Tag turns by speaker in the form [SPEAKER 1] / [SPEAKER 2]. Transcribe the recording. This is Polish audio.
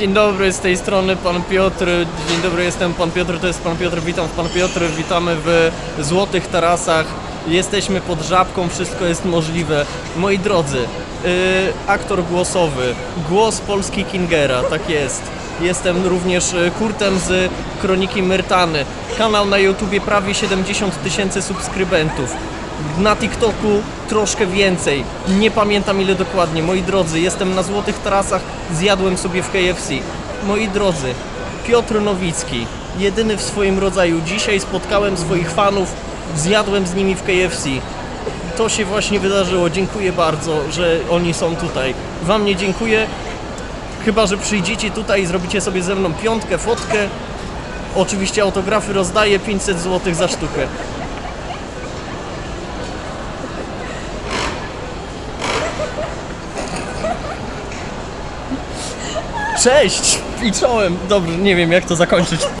[SPEAKER 1] Dzień dobry, z tej strony pan Piotr. Dzień dobry, jestem pan Piotr, to jest pan Piotr. Witam pan Piotr, witamy w Złotych Tarasach. Jesteśmy pod żabką, wszystko jest możliwe. Moi drodzy, yy, aktor głosowy, głos Polski Kingera, tak jest. Jestem również y, Kurtem z Kroniki Myrtany. Kanał na YouTubie prawie 70 tysięcy subskrybentów. Na TikToku troszkę więcej. Nie pamiętam ile dokładnie. Moi drodzy, jestem na Złotych Tarasach, zjadłem sobie w KFC. Moi drodzy, Piotr Nowicki, jedyny w swoim rodzaju. Dzisiaj spotkałem swoich fanów, zjadłem z nimi w KFC. To się właśnie wydarzyło. Dziękuję bardzo, że oni są tutaj. Wam nie dziękuję. Chyba, że przyjdziecie tutaj i zrobicie sobie ze mną piątkę, fotkę. Oczywiście autografy rozdaję 500 zł za sztukę. Cześć! I czołem! Dobrze, nie wiem jak to zakończyć.